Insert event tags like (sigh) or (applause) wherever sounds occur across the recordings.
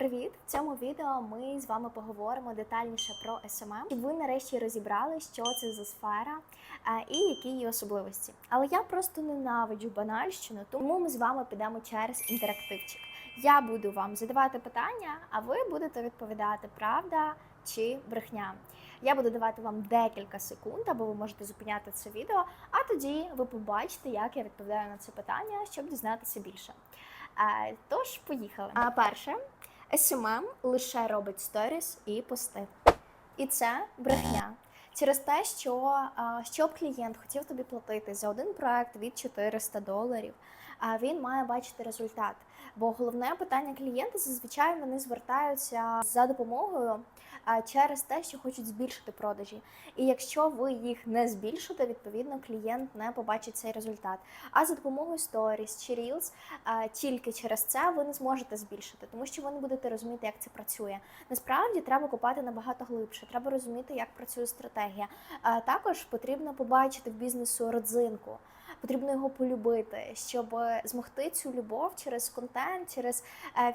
Привіт! В цьому відео ми з вами поговоримо детальніше про SMM. І ви нарешті розібрали, що це за сфера е, і які її особливості. Але я просто ненавиджу банальщину, тому ми з вами підемо через інтерактивчик. Я буду вам задавати питання, а ви будете відповідати правда чи брехня. Я буду давати вам декілька секунд, або ви можете зупиняти це відео, а тоді ви побачите, як я відповідаю на це питання, щоб дізнатися більше. Е, Тож, поїхали. А перше, SMM лише робить сторіс і пости. І це брехня. Через те, що щоб клієнт хотів тобі платити за один проект від 400 доларів, він має бачити результат. Бо головне питання клієнта зазвичай вони звертаються за допомогою через те, що хочуть збільшити продажі. І якщо ви їх не збільшите, відповідно клієнт не побачить цей результат. А за допомогою Stories чи Reels а, тільки через це ви не зможете збільшити, тому що ви не будете розуміти, як це працює. Насправді треба копати набагато глибше. Треба розуміти, як працює стратегія. А також потрібно побачити в бізнесу родзинку. Потрібно його полюбити, щоб змогти цю любов через контент, через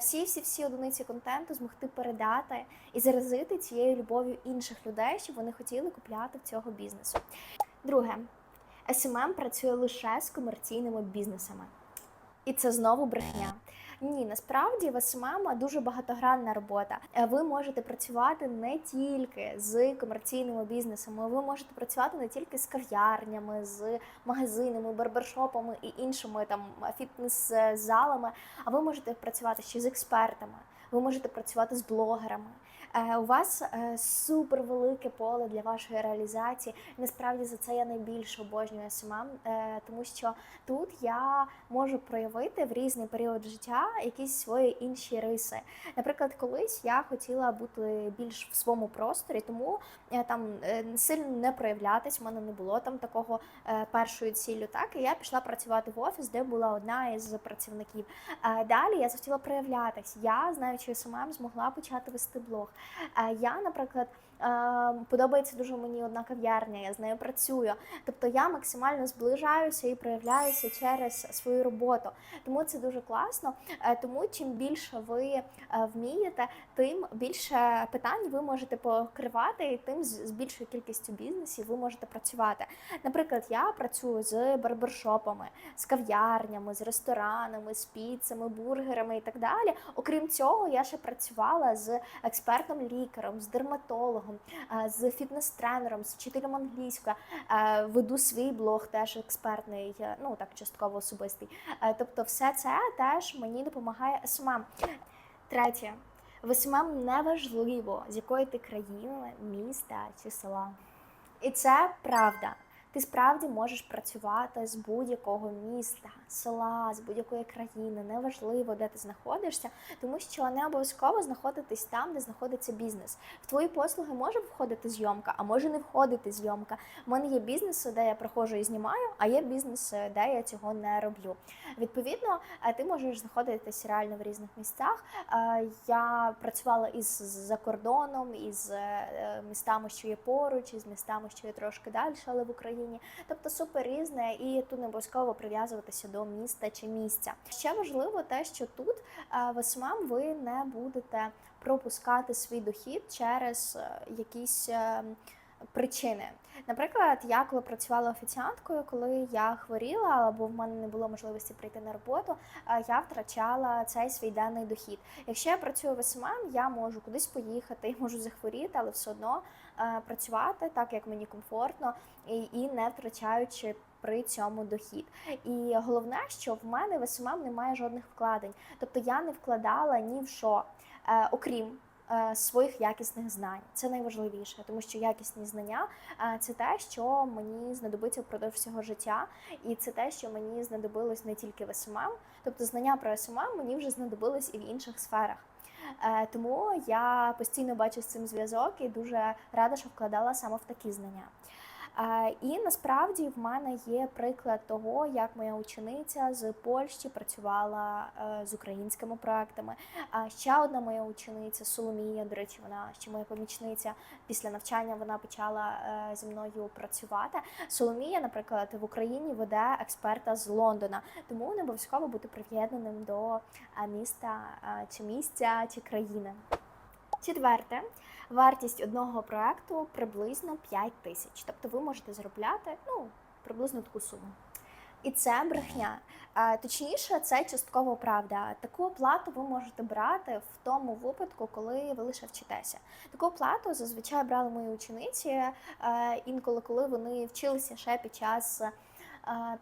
всі всі всі одиниці контенту змогти передати і заразити цією любов'ю інших людей, щоб вони хотіли купляти в цього бізнесу. Друге, SMM працює лише з комерційними бізнесами. І це знову брехня. Ні, насправді в СММ дуже багатогранна робота. Е, Ви можете працювати не тільки з комерційними бізнесами, ви можете працювати не тільки з кав'ярнями, з магазинами, барбершопами і іншими там фітнес-залами, а ви можете працювати ще з експертами. Ви можете працювати з блогерами. Е, У вас е, супер велике поле для вашої реалізації. Насправді за це я найбільше обожнюю СММ, е, тому що тут я можу проявити в різний період життя якісь свої інші риси. Наприклад, колись я хотіла бути більш в своєму просторі, тому там сильно не проявлятись. У мене не було там такого першою ціллю. Так і я пішла працювати в офіс, де була одна із працівників. Далі я захотіла проявлятись. Я, знаючи СММ, змогла почати вести блог. Е, Я, наприклад. Е, Подобається дуже мені одна кав'ярня, я з нею працюю. Тобто я максимально зближаюся і проявляюся через свою роботу. Тому це дуже класно. Е, Тому чим більше ви е, вмієте, тим більше питань ви можете покривати, і тим з більшою кількістю бізнесів ви можете працювати. Наприклад, я працюю з барбершопами, з кав'ярнями, з ресторанами, з піцами, бургерами і так далі. Окрім цього, я ще працювала з експертом лікарем, з дерматологом, е, з фітнес-тренером, з вчителем англійської. Веду свій блог, теж експертний, е, ну так частково особистий. Е, Тобто, все це теж мені допомагає СММ. Третє. В СММ неважливо, з якої ти країни, міста чи села. І це правда. Ти справді можеш працювати з будь-якого міста, села, з будь-якої країни, неважливо, де ти знаходишся, тому що не обов'язково знаходитись там, де знаходиться бізнес. В твої послуги може входити зйомка, а може не входити зйомка. У мене є бізнеси, де я приходжу і знімаю, а є бізнеси, де я цього не роблю. Відповідно, е, ти можеш знаходитись реально в різних місцях. Е, Я працювала із за кордоном, із е, містами, що є поруч, із містами, що є трошки далі, але в Україні. Тобто супер різне, і тут не обов'язково прив'язуватися до міста чи місця. Ще важливо те, що тут е, в ви не будете пропускати свій дохід через е, якісь. е, Причини, наприклад, я коли працювала офіціанткою, коли я хворіла або в мене не було можливості прийти на роботу, я втрачала цей свій денний дохід. Якщо я працюю в СММ, я можу кудись поїхати, (laughs) можу захворіти, але все одно працювати так, як мені комфортно, і, не втрачаючи при цьому дохід. І головне, що в мене в СММ немає жодних вкладень, тобто я не вкладала ні в що, е, окрім. е, Своїх якісних знань це найважливіше, тому що якісні знання е, це те, що мені знадобиться впродовж всього життя, і це те, що мені знадобилось не тільки в СММ, тобто знання про СММ мені вже знадобились і в інших сферах. Е, Тому я постійно бачу з цим зв'язок і дуже рада, що вкладала саме в такі знання. І насправді в мене є приклад того, як моя учениця з Польщі працювала е, з українськими проектами. Ще одна моя учениця Соломія, до речі, вона ще моя помічниця. Після навчання вона почала е, зі мною працювати. Соломія, наприклад, в Україні веде експерта з Лондона, тому не обов'язково бути приєднаним до е, міста чи місця чи країни. Четверте, вартість одного проекту приблизно 5 тисяч. Тобто ви можете заробляти ну, приблизно таку суму. І це брехня. Точніше, це частково правда. Таку оплату ви можете брати в тому випадку, коли ви лише вчитеся. Таку оплату зазвичай брали мої учениці е, інколи, коли вони вчилися ще під час.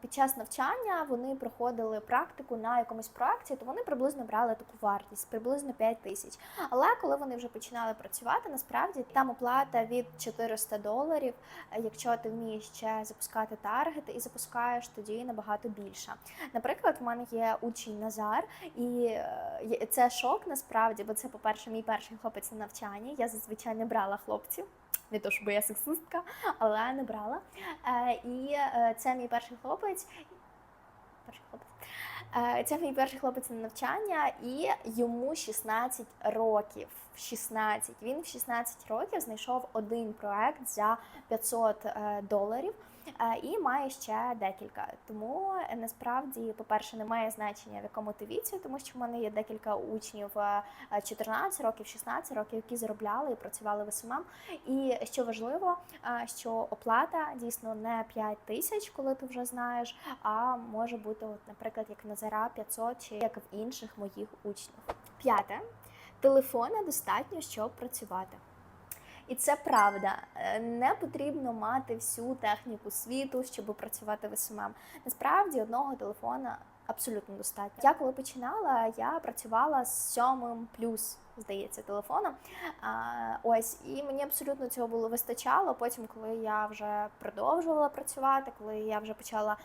Під час навчання вони проходили практику на якомусь проекті, то вони приблизно брали таку вартість, приблизно 5 тисяч. Але коли вони вже починали працювати, насправді там оплата від 400 доларів. Е, Якщо ти вмієш ще запускати таргети і запускаєш, тоді набагато більше. Наприклад, в мене є учень Назар, і е, це шок насправді, бо це, по-перше, мій перший хлопець на навчанні. Я зазвичай не брала хлопців. Не то, щоб я сексистка, але не брала. Е, і е, це мій перший хлопець. Перший хлопець. Е, Це мій перший хлопець на навчання, і йому 16 років. 16. Він в 16 років знайшов один проект за 500 е, доларів. Е, І має ще декілька. Тому е, насправді, по-перше, немає значення в якому ти віці, тому що в мене є декілька учнів е, е, 14 років, 16 років, які заробляли і працювали в СММ. І що важливо, що оплата дійсно не 5 тисяч, коли ти вже знаєш, а може бути, от, наприклад, як Назара 500 чи як в інших моїх учнів. П'яте. Телефона достатньо, щоб працювати. І це правда. Е, Не потрібно мати всю техніку світу, щоб працювати в СММ. Насправді одного телефона абсолютно достатньо. Я коли починала, я працювала з сьомим плюс, здається, телефоном. А, ось, і мені абсолютно цього було вистачало. Потім, коли я вже продовжувала працювати, коли я вже почала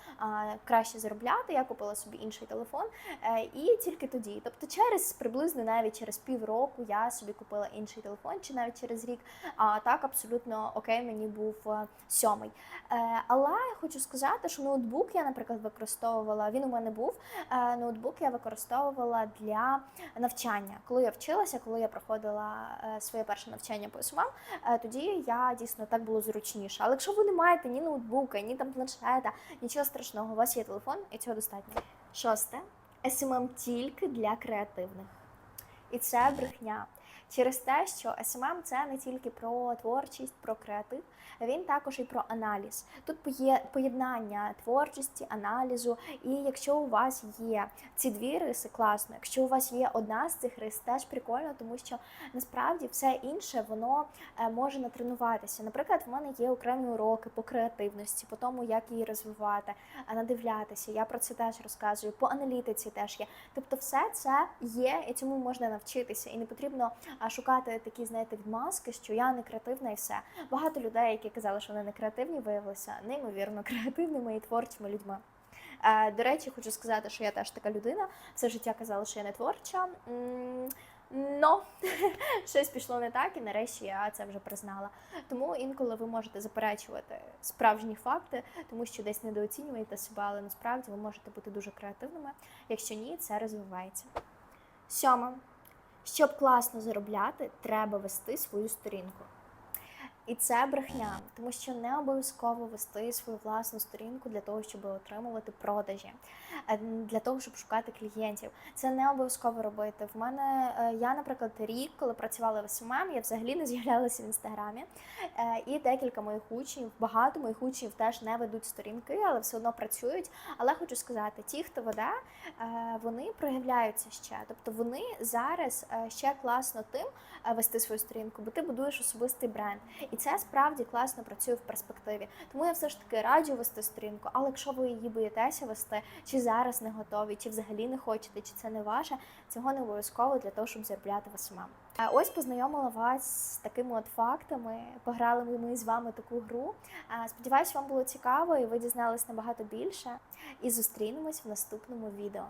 краще заробляти, я купила собі інший телефон. Е, і тільки тоді, тобто через приблизно навіть через півроку я собі купила інший телефон, чи навіть через рік. А так абсолютно окей, мені був е, сьомий. Е, але я хочу сказати, що ноутбук я, наприклад, використовувала. Він у мене був. Ноутбук я використовувала для навчання. Коли я вчилася, коли я проходила е, своє перше навчання по СММ, е, тоді я дійсно так було зручніше. Але якщо ви не маєте ні ноутбука, ні там планшета, нічого страшного, у вас є телефон, і цього достатньо. Шосте. СММ тільки для креативних. І це брехня. Через те, що SMM – це не тільки про творчість, про креатив, він також і про аналіз. Тут поє- поєднання творчості, аналізу. І якщо у вас є ці дві риси, класно. Якщо у вас є одна з цих рис, теж прикольно, тому що насправді все інше воно е, може натренуватися. Наприклад, в мене є окремі уроки по креативності, по тому, як її розвивати, а надивлятися. Я про це теж розказую. По аналітиці теж є. Тобто, все це є, і цьому можна навчитися. І не потрібно шукати такі, знаєте, відмазки, що я не креативна і все. Багато людей, які казали, що вони не креативні, виявилися неймовірно (laughs) креативними і творчими людьми. Е, До речі, хочу сказати, що я теж така людина. Все життя казала, що я не творча. Но (laughs) щось пішло не так, і нарешті я це вже признала. Тому інколи ви можете заперечувати справжні факти, тому що десь недооцінюєте себе, але насправді ви можете бути дуже креативними. Якщо ні, це розвивається. Сьоме. Щоб класно заробляти, треба вести свою сторінку. І це брехня, тому що не обов'язково вести свою власну сторінку для того, щоб отримувати продажі, е, для того, щоб шукати клієнтів. Це не обов'язково робити. В мене е, я, наприклад, рік, коли працювала в СММ, я взагалі не з'являлася в інстаграмі. Е, І декілька моїх учнів, багато моїх учнів теж не ведуть сторінки, але все одно працюють. Але хочу сказати, ті, хто веде, вони проявляються ще. Тобто вони зараз ще класно тим вести свою сторінку, бо ти будуєш особистий бренд. І це справді класно працює в перспективі. Тому я все ж таки раджу вести сторінку. Але якщо ви її боїтеся вести, чи зараз не готові, чи взагалі не хочете, чи це не ваше, цього не обов'язково для того, щоб заробляти в СММ. А Ось познайомила вас з такими от фактами. Пограли ми з вами таку гру. А, Сподіваюсь, вам було цікаво і ви дізнались набагато більше. І зустрінемось в наступному відео.